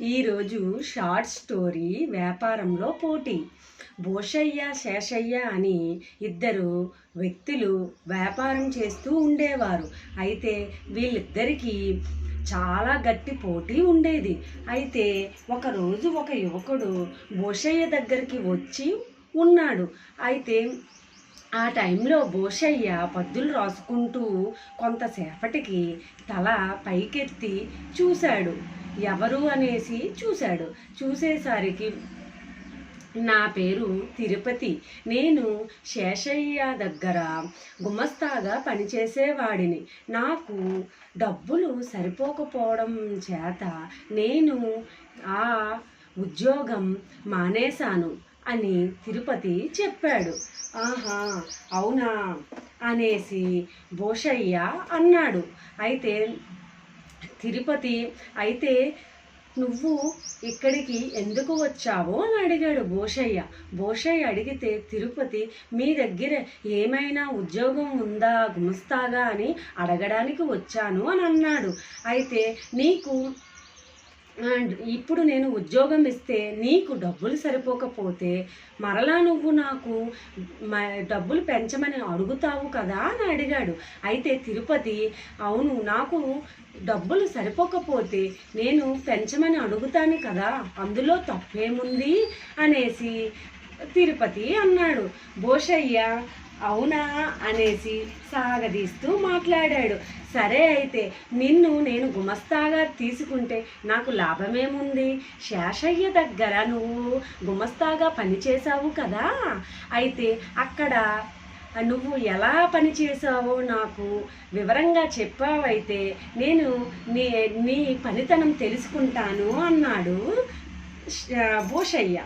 ఈరోజు short story వ్యాపారంలో పోటీ. భూషయ్య శేషయ్య అని ఇద్దరు వ్యక్తులు వ్యాపారం చేస్తూ ఉండేవారు. అయితే వీళ్ళిద్దరికీ చాలా గట్టి పోటీ ఉండేది. అయితే ఒకరోజు ఒక యువకుడు భూషయ్య దగ్గరికి వచ్చి ఉన్నాడు. అయితే ఆ టైంలో భూషయ్య పద్దులు రాసుకుంటూ కొంతసేపటికి తల పైకెత్తి చూశాడు. ఎవరు అనేసి చూశాడు. చూసేసరికి నా పేరు తిరుపతి. నేను శేషయ్య దగ్గర గుమస్తాగా పనిచేసేవాడిని. నాకు డబ్బులు సరిపోకపోవడం చేత నేను ఆ ఉద్యోగం మానేశాను అని తిరుపతి చెప్పాడు. ఆహా అవునా? అనేసి భూషయ్య అన్నాడు. అయితే తిరుపతి. అయితే నువ్వు ఇక్కడికి ఎందుకు వచ్చావో అని అడిగాడు భోషయ్య భోషయ్య అడిగితే తిరుపతి మీ దగ్గర ఏమైనా ఉద్యోగం ఉందా గుమస్తాగా? అని అడగడానికి వచ్చాను అని అన్నాడు. అయితే నీకు అండ్ ఇప్పుడు నేను ఉద్యోగం ఇస్తే నీకు డబ్బులు సరిపోకపోతే మరలా నువ్వు నాకు మ డబ్బులు పెంచమని అడుగుతావు కదా అని అడిగాడు. అయితే తిరుపతి అవును నాకు డబ్బులు సరిపోకపోతే నేను పెంచమని అడుగుతాను కదా అందులో తప్పేముంది? అనేసి తిరుపతి అన్నాడు. భోషయ్య అవునా అనేసి సాగదీస్తూ మాట్లాడాడు. సరే అయితే నిన్ను నేను గుమస్తాగా తీసుకుంటే నాకు లాభమేముంది? శేషయ్య దగ్గర నువ్వు గుమస్తాగా పనిచేశావు కదా? అయితే అక్కడ నువ్వు ఎలా పనిచేసావో నాకు వివరంగా చెప్పావైతే నేను నీ నీ పనితనం తెలుసుకుంటాను అన్నాడు భూషయ్య.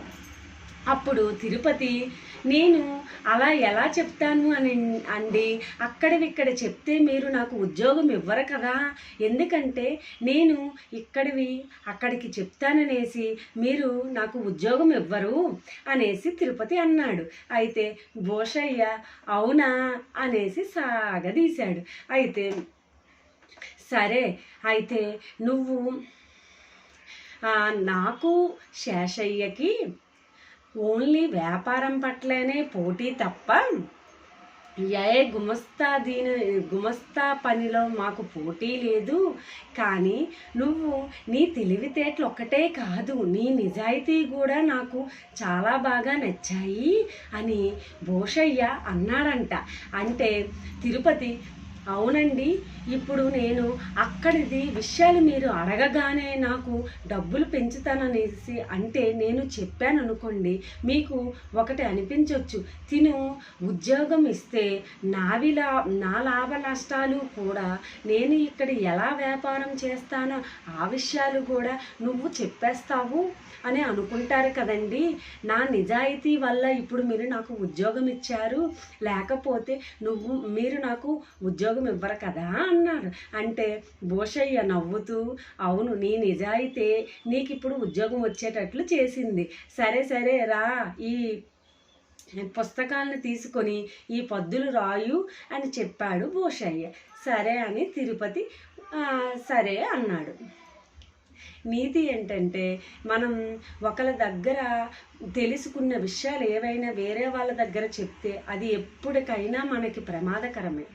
అప్పుడు తిరుపతి నేను అలా ఎలా చెప్తాను అని అండి? అక్కడివిక్కడ చెప్తే మీరు నాకు ఉద్యోగం ఇవ్వరు కదా? ఎందుకంటే నేను ఇక్కడివి అక్కడికి చెప్తాననేసి మీరు నాకు ఉద్యోగం ఇవ్వరు అనేసి తిరుపతి అన్నాడు. అయితే భూషయ్య అవునా? అనేసి సాగదీశాడు. అయితే సరే అయితే నువ్వు నాకు శేషయ్యకి ఓన్లీ వ్యాపారం పట్లనే పోటీ తప్ప ఏ గుమస్తా దీని గుమస్తా పనిలో మాకు పోటీ లేదు. కానీ నువ్వు నీ తెలివితేటలు ఒక్కటే కాదు నీ నిజాయితీ కూడా నాకు చాలా బాగా నచ్చాయి అని భూషయ్య అన్నాడంట. అంటే తిరుపతి అవునండి. ఇప్పుడు నేను అక్కడిది విషయాలు మీరు అడగగానే నాకు డబ్బులు పెంచుతాననేసి అంటే నేను చెప్పాను అనుకోండి మీకు ఒకటి అనిపించవచ్చు తిను ఉద్యోగం ఇస్తే నావి లా నా లాభ నష్టాలు కూడా నేను ఇక్కడ ఎలా వ్యాపారం చేస్తానో ఆ విషయాలు కూడా నువ్వు చెప్పేస్తావు అని అనుకుంటారు కదండి. నా నిజాయితీ వల్ల ఇప్పుడు మీరు నాకు ఉద్యోగం ఇచ్చారు లేకపోతే నువ్వు మీరు నాకు ఉద్యోగం ఉద్యోగం ఇవ్వరు కదా అన్నారు అంటే భూషయ్య నవ్వుతూ అవును నీ నిజాయితే నీకు ఇప్పుడు ఉద్యోగం వచ్చేటట్లు చేసింది. సరే సరే రా ఈ పుస్తకాలను తీసుకొని ఈ పద్దులు రాయు అని చెప్పాడు భూషయ్య సరే అని తిరుపతి సరే అన్నాడు. నీతి ఏంటంటే మనం ఒకళ్ళ దగ్గర తెలుసుకున్న విషయాలు ఏవైనా వేరే వాళ్ళ దగ్గర చెప్తే అది ఎప్పటికైనా మనకి ప్రమాదకరమే.